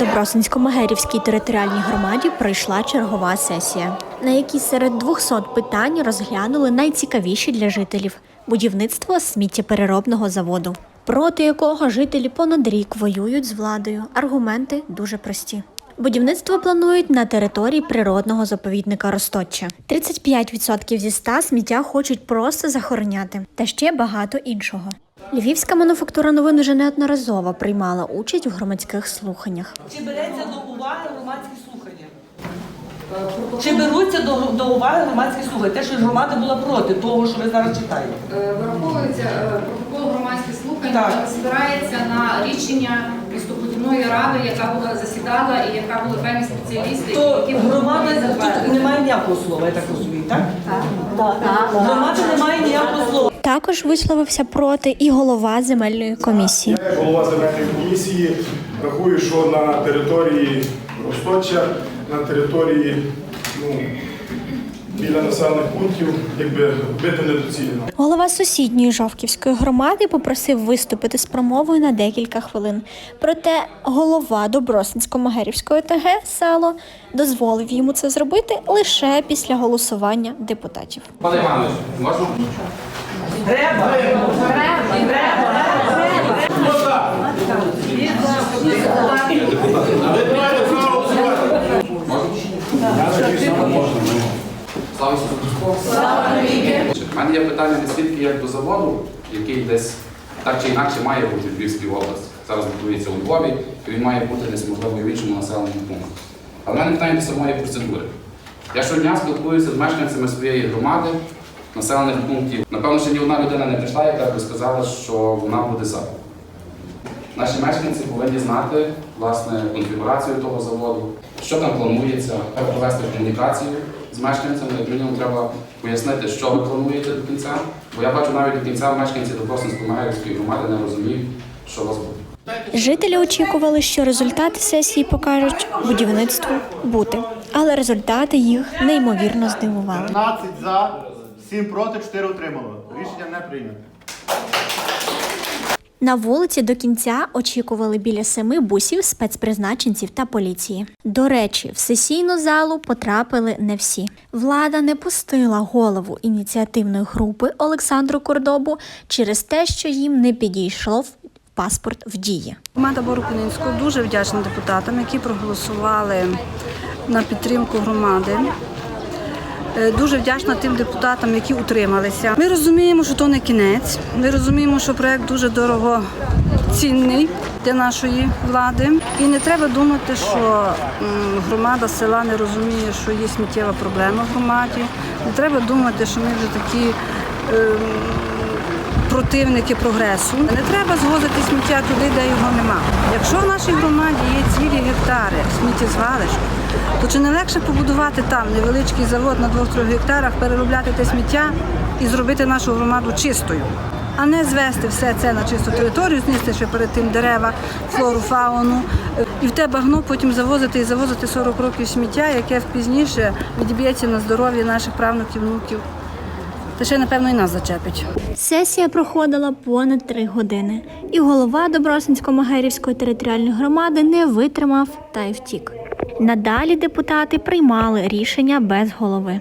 Добросинсько-Магерівській територіальній громаді пройшла чергова сесія, на якій серед 200 питань розглянули найцікавіші для жителів будівництво сміттєпереробного заводу, проти якого жителі понад рік воюють з владою. Аргументи дуже прості. Будівництво планують на території природного заповідника Росточчя. 35% зі 100 сміття хочуть просто захороняти, та ще багато іншого. Львівська мануфактура новин вже неодноразово приймала участь в громадських слуханнях. Чи береться до уваги громадські слухання? Чи беруться до, до уваги громадські слухання? Те, що громада була проти того, що ви зараз читаєте. Е, Враховується е, протокол громадських слухань, Так. збирається на рішення містобудівної ради, яка була засідала і яка були певні спеціалісти, То які громада тут немає ніякого слова, я так розумію, так? Так. Громада не має ніякого слова. Також висловився проти і голова земельної комісії. Голова земельної комісії рахує, що на території Росточа, на території ну, біля населених пунктів, якби бити недоцільно. Голова сусідньої Жовківської громади попросив виступити з промовою на декілька хвилин. Проте голова Добросинсько-Магерівської ОТГ Сало дозволив йому це зробити лише після голосування депутатів. Пане Іванович, можна? Треба. Слава Ісусу! У мене є питання не стільки як до заводу, який десь так чи інакше має бути в Львівській області. Зараз будується у Львові, і він має бути десь, можливо, в іншому населеному пункті. Але в мене питання до самої процедури. Я щодня спілкуюся з мешканцями своєї громади, населених пунктів. Напевно, ще ні одна людина не прийшла, яка би сказала, що вона буде за. Наші мешканці повинні знати власне конфігурацію того заводу, що там планується, треба провести комунікацію з мешканцями. Як мінімум треба пояснити, що ви плануєте до кінця. Бо я бачу навіть до кінця мешканці Добросинсько-Магерівської громади не розуміють, що у вас буде. Жителі очікували, що результати сесії покажуть будівництву бути, але результати їх неймовірно здивували. 15 за, 7 проти, 4 утримало. Рішення не прийнято. На вулиці до кінця очікували біля семи бусів спецпризначенців та поліції. До речі, в сесійну залу потрапили не всі. Влада не пустила голову ініціативної групи Олександру Кордобу через те, що їм не підійшов паспорт в дії. Команда Борокунинського дуже вдячна депутатам, які проголосували на підтримку громади. Е, Дуже вдячна тим депутатам, які утрималися. Ми розуміємо, що то не кінець. Ми розуміємо, що проект дуже дорогоцінний для нашої влади. І не треба думати, що громада села не розуміє, що є сміттєва проблема в громаді. Не треба думати, що ми вже такі. ем, противники прогресу. Не треба звозити сміття туди, де його нема. Якщо в нашій громаді є цілі гектари сміттєзвалищ, то чи не легше побудувати там невеличкий завод на 2-3 гектарах, переробляти те сміття і зробити нашу громаду чистою, а не звести все це на чисту територію, знести ще перед тим дерева, флору, фауну, і в те багно потім завозити і завозити 40 років сміття, яке пізніше відіб'ється на здоров'я наших правнуків, внуків. Та ще, напевно, і нас зачепить. Сесія проходила понад три години, і голова Добросинсько-Магерівської територіальної громади не витримав та й втік. Надалі депутати приймали рішення без голови.